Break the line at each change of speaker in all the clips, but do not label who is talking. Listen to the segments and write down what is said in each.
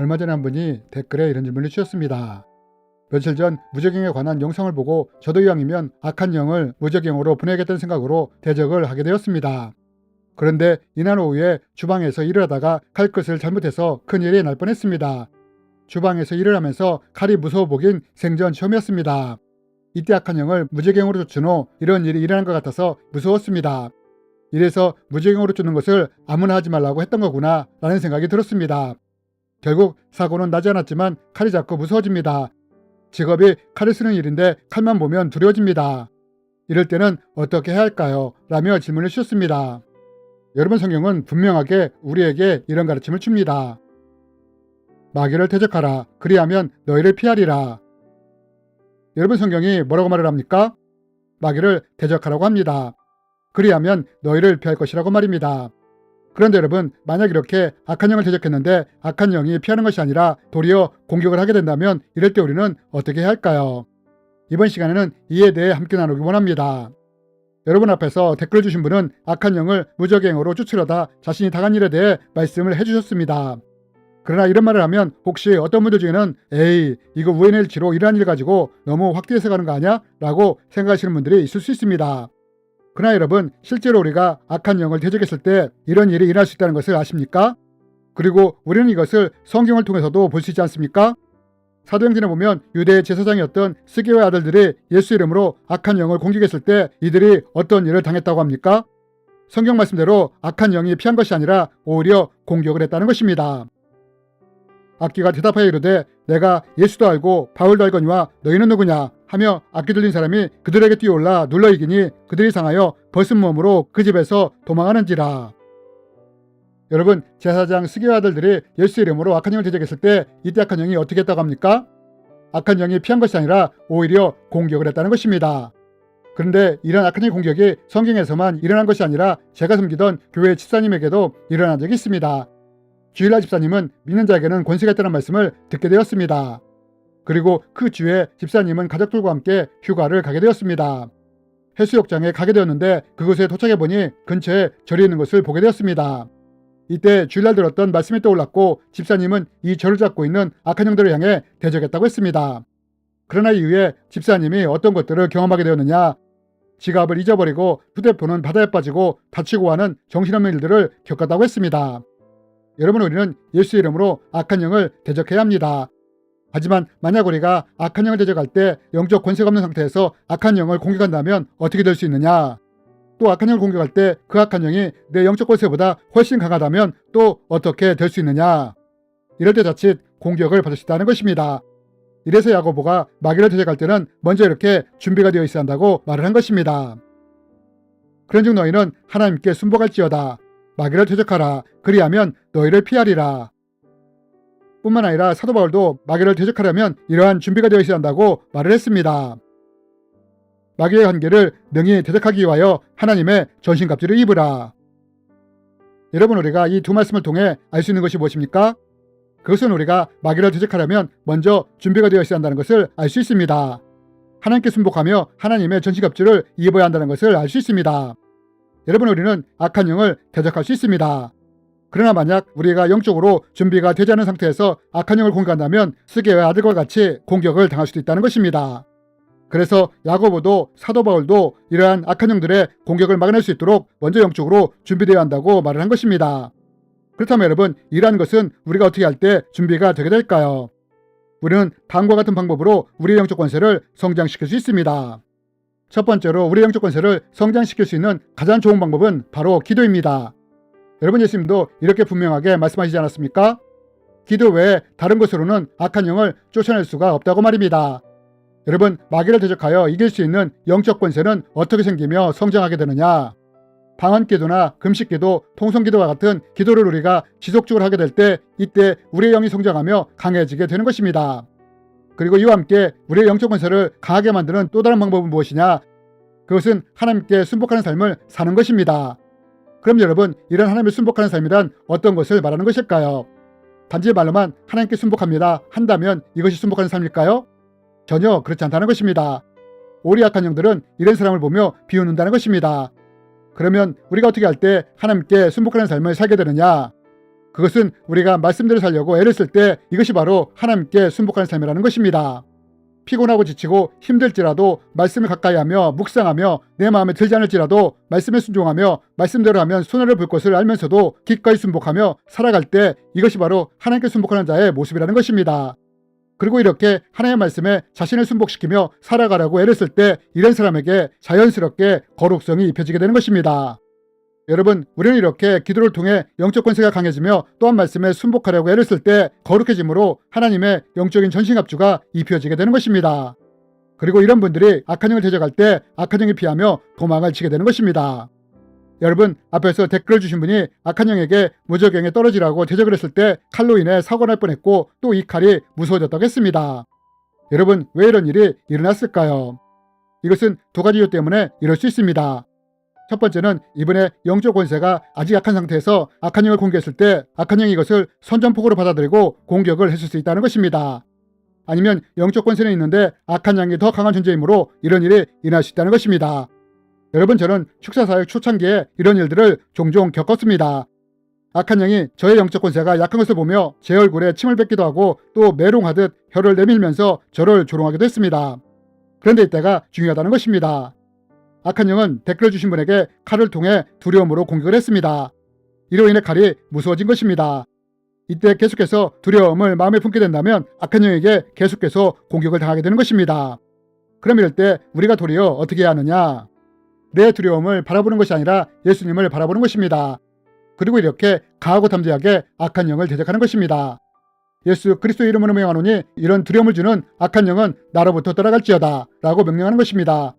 얼마 전에 한 분이 댓글에 이런 질문을 주셨습니다. 며칠 전 무적행에 관한 영상을 보고 저도 이왕이면 악한 영을 무적행으로 보내겠다는 생각으로 대적을 하게 되었습니다. 그런데 이날 오후에 주방에서 일을 하다가 칼끝을 잘못해서 큰일이 날 뻔했습니다. 주방에서 일을 하면서 칼이 무서워 보긴 생전 처음이었습니다. 이때 악한 영을 무적행으로 쫓은 후 이런 일이 일어난 것 같아서 무서웠습니다. 이래서 무적행으로 쫓는 것을 아무나 하지 말라고 했던 거구나 라는 생각이 들었습니다. 결국 사고는 나지 않았지만 칼이 자꾸 무서워집니다. 직업이 칼을 쓰는 일인데 칼만 보면 두려워집니다. 이럴 때는 어떻게 해야 할까요? 라며 질문을 주셨습니다. 여러분 성경은 분명하게 우리에게 이런 가르침을 줍니다. 마귀를 대적하라. 그리하면 너희를 피하리라. 여러분 성경이 뭐라고 말을 합니까? 마귀를 대적하라고 합니다. 그리하면 너희를 피할 것이라고 말입니다. 그런데 여러분, 만약 이렇게 악한 영을 대적했는데 악한 영이 피하는 것이 아니라 도리어 공격을 하게 된다면 이럴 때 우리는 어떻게 해야 할까요? 이번 시간에는 이에 대해 함께 나누기 원합니다. 여러분 앞에서 댓글 주신 분은 악한 영을 무적행으로 쫓으려다 자신이 당한 일에 대해 말씀을 해주셨습니다. 그러나 이런 말을 하면 혹시 어떤 분들 중에는 에이 이거 우연의 일치로 이러한 일 가지고 너무 확대해서 가는 거 아니야? 라고 생각하시는 분들이 있을 수 있습니다. 그러나 여러분 실제로 우리가 악한 영을 대적했을 때 이런 일이 일어날 수 있다는 것을 아십니까? 그리고 우리는 이것을 성경을 통해서도 볼 수 있지 않습니까? 사도행전에 보면 유대 제사장이었던 스게와의 아들들이 예수 이름으로 악한 영을 공격했을 때 이들이 어떤 일을 당했다고 합니까? 성경 말씀대로 악한 영이 피한 것이 아니라 오히려 공격을 했다는 것입니다. 악기가 대답하여 이르되 내가 예수도 알고 바울도 알거니와 너희는 누구냐 하며 악기 들린 사람이 그들에게 뛰어올라 눌러 이기니 그들이 상하여 벗은 몸으로 그 집에서 도망하는지라. 여러분 제사장 스게와 아들들이 예수 이름으로 악한 영을 대적했을 때 이때 악한 영이 어떻게 했다고 합니까? 악한 영이 피한 것이 아니라 오히려 공격을 했다는 것입니다. 그런데 이런 악한 영 공격이 성경에서만 일어난 것이 아니라 제가 섬기던 교회 집사님에게도 일어난 적이 있습니다. 주일날 집사님은 믿는 자에게는 권세가 있다는 말씀을 듣게 되었습니다. 그리고 그 주에 집사님은 가족들과 함께 휴가를 가게 되었습니다. 해수욕장에 가게 되었는데 그곳에 도착해 보니 근처에 절이 있는 것을 보게 되었습니다. 이때 주일날 들었던 말씀이 떠올랐고 집사님은 이 절을 잡고 있는 악한 영들을 향해 대적했다고 했습니다. 그러나 이후에 집사님이 어떤 것들을 경험하게 되었느냐 지갑을 잊어버리고 휴대폰은 바다에 빠지고 다치고 하는 정신없는 일들을 겪었다고 했습니다. 여러분 우리는 예수 이름으로 악한 영을 대적해야 합니다. 하지만 만약 우리가 악한 영을 대적할 때 영적 권세가 없는 상태에서 악한 영을 공격한다면 어떻게 될 수 있느냐? 또 악한 영을 공격할 때 그 악한 영이 내 영적 권세보다 훨씬 강하다면 또 어떻게 될 수 있느냐? 이럴 때 자칫 공격을 있다는 것입니다. 이래서 야고보가 마귀를 대적할 때는 먼저 이렇게 준비가 되어 있어야 한다고 말을 한 것입니다. 그런즉 너희는 하나님께 순복할지어다. 마귀를 대적하라. 그리하면 너희를 피하리라. 뿐만 아니라 사도 바울도 마귀를 대적하려면 이러한 준비가 되어 있어야 한다고 말을 했습니다. 마귀의 관계를 능히 대적하기 위하여 하나님의 전신갑주를 입으라. 여러분 우리가 이 두 말씀을 통해 알 수 있는 것이 무엇입니까? 그것은 우리가 마귀를 대적하려면 먼저 준비가 되어 있어야 한다는 것을 알 수 있습니다. 하나님께 순복하며 하나님의 전신갑주를 입어야 한다는 것을 알 수 있습니다. 여러분 우리는 악한 영을 대적할 수 있습니다. 그러나 만약 우리가 영적으로 준비가 되지 않은 상태에서 악한 영을 공격한다면 스게와 아들과 같이 공격을 당할 수도 있다는 것입니다. 그래서 야고보도 사도 바울도 이러한 악한 영들의 공격을 막아낼 수 있도록 먼저 영적으로 준비되어야 한다고 말을 한 것입니다. 그렇다면 여러분 이러한 것은 우리가 어떻게 할 때 준비가 되게 될까요? 우리는 다음과 같은 방법으로 우리의 영적 권세를 성장시킬 수 있습니다. 첫 번째로 우리의 영적 권세를 성장시킬 수 있는 가장 좋은 방법은 바로 기도입니다. 여러분 예수님도 이렇게 분명하게 말씀하시지 않았습니까? 기도 외에 다른 것으로는 악한 영을 쫓아낼 수가 없다고 말입니다. 여러분 마귀를 대적하여 이길 수 있는 영적 권세는 어떻게 생기며 성장하게 되느냐? 방언 기도나 금식 기도, 통성 기도와 같은 기도를 우리가 지속적으로 하게 될 때 이때 우리의 영이 성장하며 강해지게 되는 것입니다. 그리고 이와 함께 우리의 영적 권세를 강하게 만드는 또 다른 방법은 무엇이냐? 그것은 하나님께 순복하는 삶을 사는 것입니다. 그럼 여러분, 이런 하나님을 순복하는 삶이란 어떤 것을 말하는 것일까요? 단지 말로만 하나님께 순복합니다 한다면 이것이 순복하는 삶일까요? 전혀 그렇지 않다는 것입니다. 오리 약한 영들은 이런 사람을 보며 비웃는다는 것입니다. 그러면 우리가 어떻게 할 때 하나님께 순복하는 삶을 살게 되느냐? 그것은 우리가 말씀대로 살려고 애를 쓸 때 이것이 바로 하나님께 순복하는 삶이라는 것입니다. 피곤하고 지치고 힘들지라도 말씀을 가까이 하며 묵상하며 내 마음에 들지 않을지라도 말씀에 순종하며 말씀대로 하면 손해를 볼 것을 알면서도 기꺼이 순복하며 살아갈 때 이것이 바로 하나님께 순복하는 자의 모습이라는 것입니다. 그리고 이렇게 하나님의 말씀에 자신을 순복시키며 살아가려고 애를 쓸 때 이런 사람에게 자연스럽게 거룩성이 입혀지게 되는 것입니다. 여러분, 우리는 이렇게 기도를 통해 영적 권세가 강해지며 또한 말씀에 순복하려고 애를 쓸 때 거룩해짐으로 하나님의 영적인 전신갑주가 입혀지게 되는 것입니다. 그리고 이런 분들이 악한 영을 대적할 때 악한 영이 피하며 도망을 치게 되는 것입니다. 여러분, 앞에서 댓글을 주신 분이 악한 영에게 무적영에 떨어지라고 대적을 했을 때 칼로 인해 사고 날 뻔했고 또 이 칼이 무서워졌다고 했습니다. 여러분, 왜 이런 일이 일어났을까요? 이것은 두 가지 이유 때문에 이럴 수 있습니다. 첫 번째는 이번에 영적 권세가 아직 약한 상태에서 악한 영을 공격했을 때 악한 영이 이것을 선전폭으로 받아들이고 공격을 했을 수 있다는 것입니다. 아니면 영적 권세는 있는데 악한 영이 더 강한 존재이므로 이런 일이 일어날 수 있다는 것입니다. 여러분 저는 축사사역 초창기에 이런 일들을 종종 겪었습니다. 악한 영이 저의 영적 권세가 약한 것을 보며 제 얼굴에 침을 뱉기도 하고 또 메롱하듯 혀를 내밀면서 저를 조롱하기도 했습니다. 그런데 이때가 중요하다는 것입니다. 악한 영은 댓글을 주신 분에게 칼을 통해 두려움으로 공격을 했습니다. 이로 인해 칼이 무서워진 것입니다. 이때 계속해서 두려움을 마음에 품게 된다면 악한 영에게 계속해서 공격을 당하게 되는 것입니다. 그럼 이럴 때 우리가 도리어 어떻게 해야 하느냐? 내 두려움을 바라보는 것이 아니라 예수님을 바라보는 것입니다. 그리고 이렇게 가하고 담대하게 악한 영을 대적하는 것입니다. 예수 그리스도 이름으로 명하노니 이런 두려움을 주는 악한 영은 나로부터 떠나갈지어다 라고 명령하는 것입니다.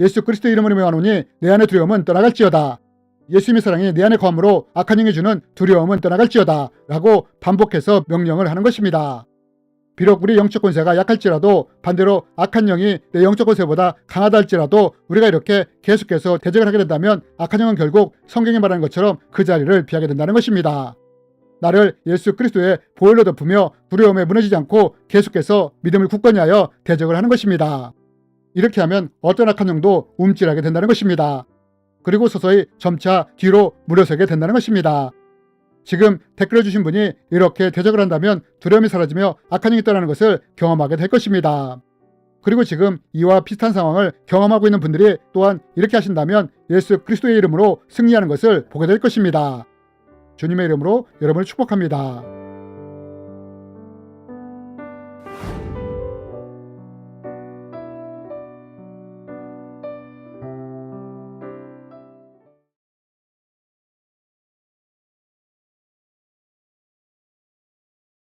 예수 그리스도 이름으로 명하노니 내 안의 두려움은 떠나갈지어다. 예수님의 사랑이 내 안에 거함으로 악한 영이 주는 두려움은 떠나갈지어다 라고 반복해서 명령을 하는 것입니다. 비록 우리 영적 권세가 약할지라도 반대로 악한 영이 내 영적 권세보다 강하다 할지라도 우리가 이렇게 계속해서 대적을 하게 된다면 악한 영은 결국 성경이 말하는 것처럼 그 자리를 피하게 된다는 것입니다. 나를 예수 그리스도의 보혈로 덮으며 두려움에 무너지지 않고 계속해서 믿음을 굳건히 하여 대적을 하는 것입니다. 이렇게 하면 어떤 악한 영도 움찔하게 된다는 것입니다. 그리고 서서히 점차 뒤로 물러서게 된다는 것입니다. 지금 댓글을 주신 분이 이렇게 대적을 한다면 두려움이 사라지며 악한 영이 떠나는 것을 경험하게 될 것입니다. 그리고 지금 이와 비슷한 상황을 경험하고 있는 분들이 또한 이렇게 하신다면 예수 그리스도의 이름으로 승리하는 것을 보게 될 것입니다. 주님의 이름으로 여러분을 축복합니다.